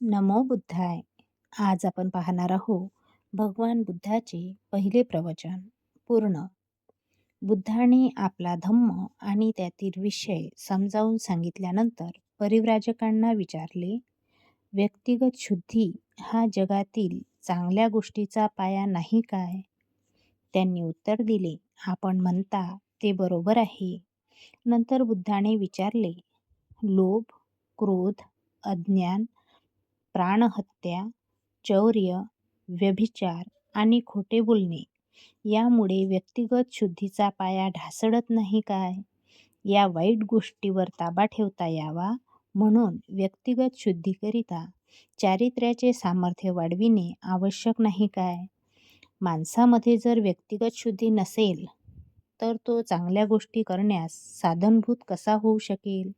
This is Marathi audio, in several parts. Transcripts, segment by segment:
नमो बुद्धाय. आज आपण पाहणार आहोत भगवान बुद्धाचे पहिले प्रवचन पूर्ण. बुद्धाने आपला धम्म आणि त्यातील विषय समजावून सांगितल्यानंतर परिव्राजकांना विचारले व्यक्तिगत शुद्धी हा जगातील चांगल्या गोष्टीचा पाया नाही काय? त्यांनी उत्तर दिले आपण म्हणता ते बरोबर आहे. नंतर बुद्धाने विचारले लोभ क्रोध अज्ञान प्राणहत्या चौर्य व्यभिचार आणि खोटे बोलणे यामुळे व्यक्तिगत शुद्धीचा पाया ढासळत नाही काय? या वाईट गोष्टीवर ताबा ठेवता यावा म्हणून व्यक्तिगत शुद्धीकरिता चारित्र्याचे सामर्थ्य वाढविणे आवश्यक नाही काय? माणसामध्ये जर व्यक्तिगत शुद्धी नसेल तर तो चांगल्या गोष्टी करण्यास साधनभूत कसा होऊ शकेल?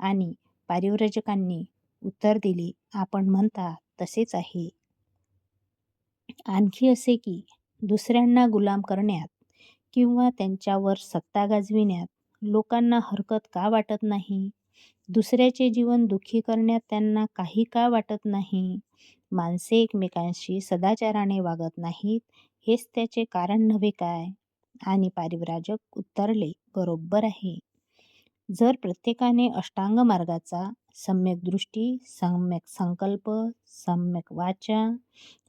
आणि पारिव्रजकांनी उत्तर दिले. आपण म्हणता तसेच आहे. आणखी असे की दुसऱ्यांना गुलाम करण्यात किंवा त्यांच्यावर सत्ता गाजविण्यात लोकांना हरकत का वाटत नाही? दुसऱ्याचे जीवन दुःखी करण्यात त्यांना काही का वाटत नाही? माणसे एकमेकांशी सदाचाराने वागत नाहीत हेच त्याचे कारण नव्हे काय? आणि पारिव्राजक उत्तरले बरोबर आहे. जर प्रत्येकाने अष्टांग मार्गाचा सम्यक दृष्टी सम्यक संकल्प सम्यक वाचा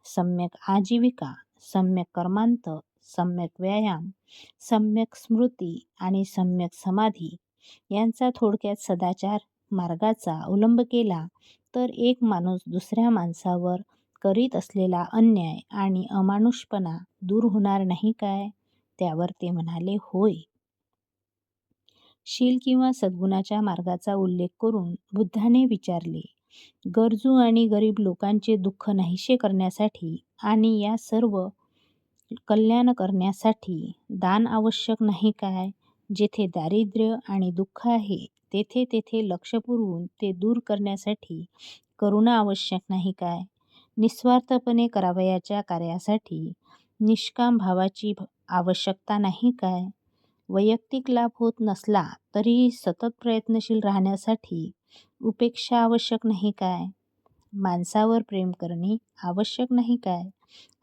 सम्यक आजीविका सम्यक कर्मांत सम्यक व्यायाम सम्यक स्मृती आणि सम्यक समाधी यांचा थोडक्यात सदाचार मार्गाचा अवलंब केला तर एक माणूस दुसऱ्या माणसावर करीत असलेला अन्याय आणि अमानुषपणा दूर होणार नाही काय? त्यावर ते म्हणाले होय. शील किंवा सद्गुणाच्या मार्गाचा उल्लेख करून बुद्धाने विचारले गरजू आणि गरीब लोकांचे दुःख नाहीसे करण्यासाठी आणि या सर्व कल्याण करण्यासाठी दान आवश्यक नाही काय? जेथे दारिद्र्य आणि दुःख आहे तेथे तेथे लक्ष पुरवून ते दूर करण्यासाठी करुणा आवश्यक नाही काय? निस्वार्थपणे करावयाच्या कार्यासाठी निष्काम भावाची आवश्यकता नाही काय? वैयक्तिक लाभ होत नसला तरीही सतत प्रयत्नशील राहण्यासाठी उपेक्षा आवश्यक नाही काय? माणसावर प्रेम करणे आवश्यक नाही काय?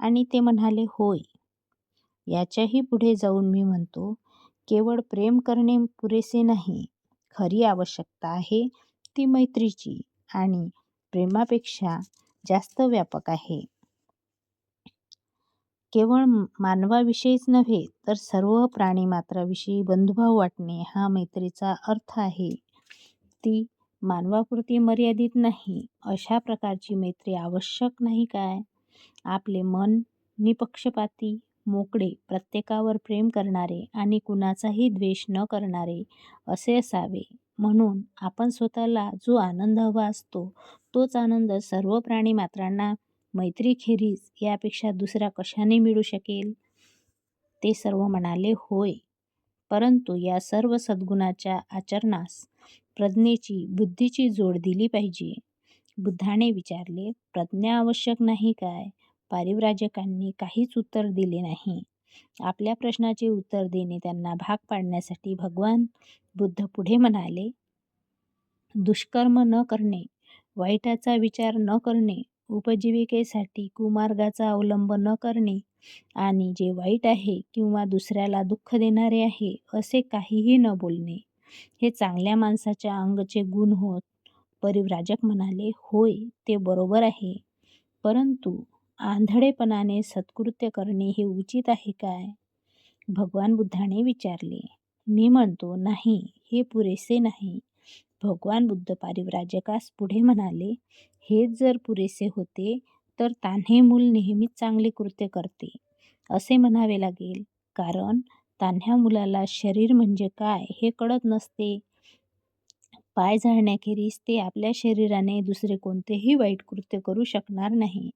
आणि ते म्हणाले होय. याच्याही पुढे जाऊन मी म्हणतो केवळ प्रेम करणे पुरेसे नाही. खरी आवश्यकता आहे ती मैत्रीची आणि प्रेमापेक्षा जास्त व्यापक आहे. केवळ मानवाविषयीच नव्हे तर सर्व प्राणीमात्राविषयी बंधुभाव वाटणे हा मैत्रीचा अर्थ आहे. ती मानवापुरती मर्यादित नाही अशा प्रकारची मैत्री आवश्यक नाही काय? आपले मन निपक्षपाती मोकळे प्रत्येकावर प्रेम करणारे आणि कुणाचाही द्वेष न करणारे असे असावे. म्हणून आपण स्वतःला जो आनंद हवा असतो तोच आनंद सर्व प्राणीमात्रांना मैत्रीखेरीज यापेक्षा दुसरा कशाने मिळू शकेल? ते सर्व म्हणाले होय. परंतु या सर्व सद्गुणाच्या आचरणास प्रज्ञेची बुद्धीची जोड दिली पाहिजे. बुद्धाने विचारले प्रज्ञा आवश्यक नाही काय? पारिव्राजकांनी काहीच उत्तर दिले नाही. आपल्या प्रश्नाचे उत्तर देणे त्यांना भाग पाडण्यासाठी भगवान बुद्ध पुढे म्हणाले दुष्कर्म न करणे वाईटाचा विचार न करणे उपजीविकेसाठी कुमार्गाचा अवलंब न करणे आणि जे वाईट आहे किंवा दुसऱ्याला दुःख देणारे आहे असे काहीही न बोलणे. हे चांगल्या माणसाच्या अंगचे गुण होत परिव्राजक म्हणाले होय ते बरोबर आहे. परंतु आंधळेपणाने सत्कृत्य करणे हे उचित आहे काय? भगवान बुद्धाने विचारले मी म्हणतो नाही हे पुरेसे नाही. भगवान बुद्ध पारिव्राजकास पुढे म्हणाले हेच जर पुरेसे होते तर तान्हे मूल नेहमीच चांगले कृत्य करते असे म्हणावे लागेल. कारण तान्ह्या मुलाला शरीर म्हणजे काय हे कळत नसते. पाय झाडण्याखेरीज ते आपल्या शरीराने दुसरे कोणतेही वाईट कृत्य करू शकणार नाही.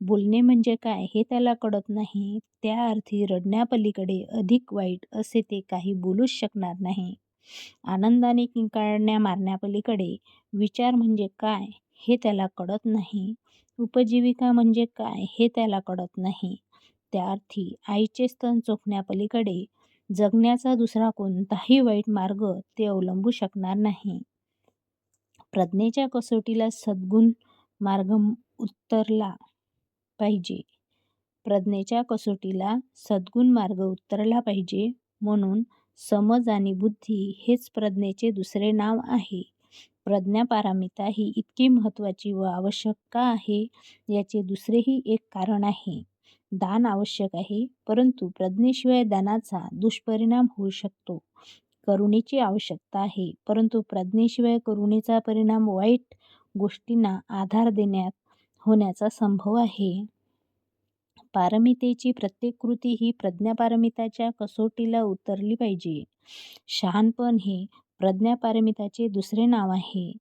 बोलणे म्हणजे काय हे त्याला कळत नाही. त्या अर्थी रडण्यापलीकडे अधिक वाईट असे ते काही बोलूच शकणार नाही. आनंदाने किंकाळण्या मारण्यापलीकडे विचार म्हणजे काय हे त्याला कळत नाही. उपजीविका म्हणजे काय हे त्याला कळत नाही. त्या अर्थी आईचे स्तन चोखण्यापलीकडे जगण्याचा दुसरा कोणताही वाईट मार्ग ते अवलंबू शकणार नाही. प्रज्ञेच्या कसोटीला सद्गुण मार्ग उतरला पाहिजे. प्रज्ञेच्या कसोटीला सद्गुण मार्ग उतरला पाहिजे म्हणून समज आणि बुद्धी हेच प्रज्ञेचे दुसरे नाव आहे. प्रज्ञापारामिता ही इतकी महत्त्वाची व आवश्यक का आहे याचे दुसरेही एक कारण आहे. दान आवश्यक आहे परंतु प्रज्ञेशिवाय दानाचा दुष्परिणाम होऊ शकतो. करुणेची आवश्यकता आहे परंतु प्रज्ञेशिवाय करुणेचा परिणाम वाईट गोष्टींना आधार देण्यात होण्याचा संभव आहे. पारमितेची प्रत्येक कृती ही प्रज्ञापारमिताच्या कसोटीला उतरली पाहिजे. शहाणपण हे प्रज्ञापारमिताचे दुसरे नाव आहे.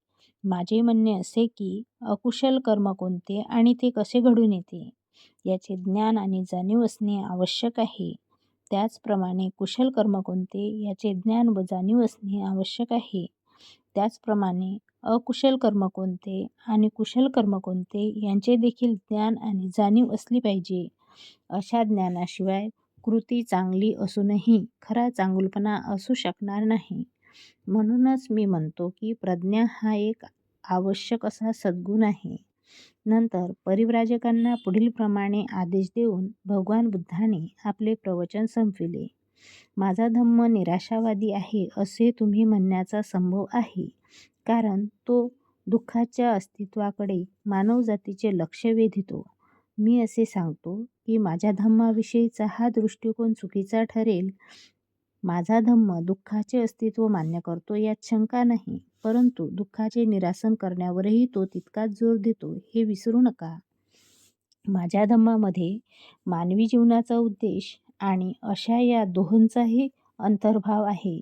माझे म्हणणे असे की अकुशल कर्म कोणते आणि ते कसे घडून येते? याचे ज्ञान आणि जाणीव असणे आवश्यक आहे. त्याचप्रमाणे कुशल कर्म कोणते याचे ज्ञान व जाणीव असणे आवश्यक आहे. त्याचप्रमाणे अकुशल कर्म कोणते आणि कुशल कर्म कोणते यांचे देखील ज्ञान आणि जाणीव असली पाहिजे. अशा ज्ञानाशिवाय कृती चांगली असूनही खरा चांगुलपणा असू शकणार नाही. म्हणूनच मी म्हणतो की प्रज्ञा हा एक आवश्यक असा सद्गुण आहे. नंतर परिव्राजकांना पुढीलप्रमाणे आदेश देऊन भगवान बुद्धाने आपले प्रवचन संपविले. माझा धम्म निराशावादी आहे असे तुम्ही म्हणण्याचा संभव आहे. कारण तो दुःखाच्या अस्तित्वाकडे मानवजातीचे लक्ष वेधितो. मी असे सांगतो की माझ्या धम्माविषयीचा हा दृष्टिकोन चुकीचा ठरेल. माझा धम्म दुःखाचे अस्तित्व मान्य करतो यात शंका नाही. परंतु दुःखाचे निरासन करण्यावरही तो तितकाच जोर देतो हे विसरू नका. माझ्या धम्मामध्ये मानवी जीवनाचा उद्देश आणि अशा या दोहोंचाही अंतर्भाव आहे.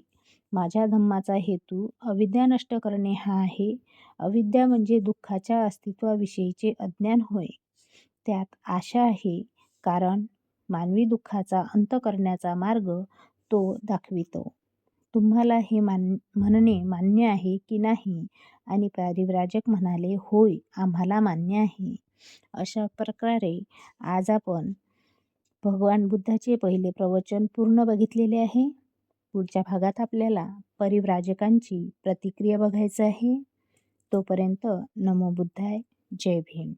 माझ्या धम्माचा हेतू अविद्या नष्ट करणे हा आहे. अविद्या म्हणजे दुःखाच्या अस्तित्वाविषयीचे अज्ञान होय. त्यात आशा आहे कारण मानवी दुःखाचा अंत करण्याचा मार्ग तो दाखवितो. तुम्हाला हे मान म्हणणे मान्य आहे की नाही? आणि परिव्राजक म्हणाले होय आम्हाला मान्य आहे. अशा प्रकारे आज आपण भगवान बुद्धाचे पहिले प्रवचन पूर्ण बघितलेले आहे. पुढच्या भागात आपल्याला परिव्राजकांची प्रतिक्रिया बघायचं आहे. तोपर्यंत नमो बुद्धाय. जय भीम.